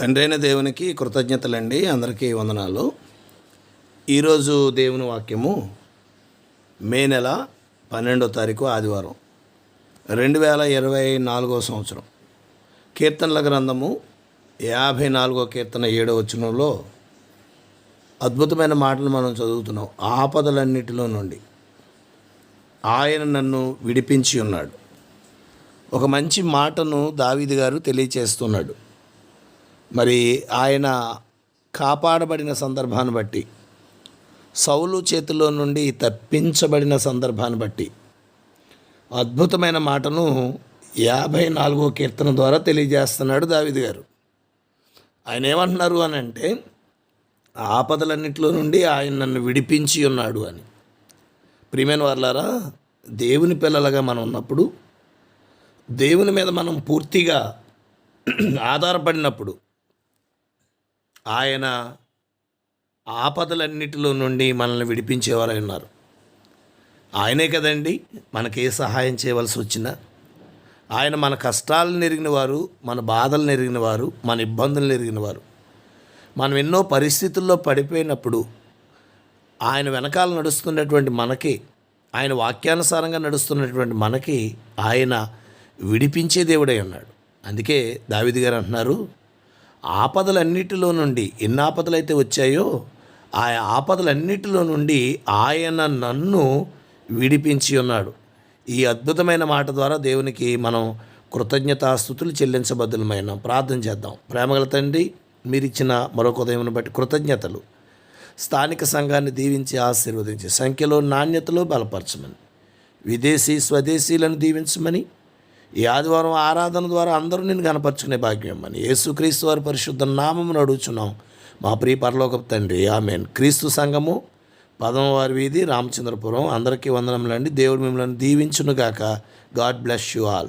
తండ్రైన దేవునికి కృతజ్ఞతలండి అందరికీ వందనాలు. ఈరోజు దేవుని వాక్యము మే నెల పన్నెండో తారీఖు ఆదివారం రెండు వేల ఇరవై నాలుగో సంవత్సరం. కీర్తనల గ్రంథము యాభై నాలుగో కీర్తన ఏడో వచనంలో అద్భుతమైన మాటలు మనం చదువుతున్నాం. ఆపదలన్నిటిలో నుండి ఆయన నన్ను విడిపించి ఉన్నాడు. ఒక మంచి మాటను దావీది గారు తెలియచేస్తున్నాడు. మరి ఆయన కాపాడబడిన సందర్భాన్ని బట్టి సౌలు చేతిలో నుండి తప్పించబడిన సందర్భాన్ని బట్టి అద్భుతమైన మాటను యాభై నాలుగో కీర్తన ద్వారా తెలియజేస్తున్నాడు దావిది గారు. ఆయన ఏమంటున్నారు అని అంటే ఆపదలన్నింటిలో నుండి ఆయన నన్ను విడిపించి ఉన్నాడు అని. ప్రియమైన వాళ్ళారా దేవుని పిల్లలుగా మనం ఉన్నప్పుడు దేవుని మీద మనం పూర్తిగా ఆధారపడినప్పుడు ఆయన ఆపదలన్నిటిలో నుండి మనల్ని విడిపించేవారై ఉన్నారు. ఆయనే కదండి మనకి ఏ సహాయం చేయవలసి వచ్చినా. ఆయన మన కష్టాలను ఎరిగిన వారు మన బాధలను ఎరిగిన వారు మన ఇబ్బందులను ఎరిగిన వారు. మనం ఎన్నో పరిస్థితుల్లో పడిపోయినప్పుడు ఆయన వెనకాల నడుస్తున్నటువంటి మనకి ఆయన వాక్యానుసారంగా నడుస్తున్నటువంటి మనకి ఆయన విడిపించే దేవుడై ఉన్నాడు. అందుకే దావిది గారు అంటున్నారు ఆపదలన్నిటిలో నుండి ఎన్ని ఆపదలైతే వచ్చాయో ఆ ఆపదలన్నిటిలో నుండి ఆయన నన్ను విడిపించి ఉన్నాడు. ఈ అద్భుతమైన మాట ద్వారా దేవునికి మనం కృతజ్ఞతాస్థుతులు చెల్లించబద్దులమైన ప్రార్థన చేద్దాం. ప్రేమగల తండ్రి మీరిచ్చిన మరొక ఉదయం బట్టి కృతజ్ఞతలు. స్థానిక సంఘాన్ని దీవించి ఆశీర్వదించి సంఖ్యలో నాణ్యతలో బలపరచమని విదేశీ స్వదేశీలను దీవించమని ఈ ఆదివారం ఆరాధన ద్వారా అందరూ నేను కనపరుచుకునే భాగ్యం అని యేసుక్రీస్తు వారి పరిశుద్ధ నామమును అడుగుచున్నాం. మా ప్రియ పరలోక తండ్రి ఆమెన్. క్రీస్తు సంఘము పదమవారి వీధి రామచంద్రపురం. అందరికీ వందనములండి. దేవుడు మిమ్మల్ని దీవించునుగాక. God bless you all.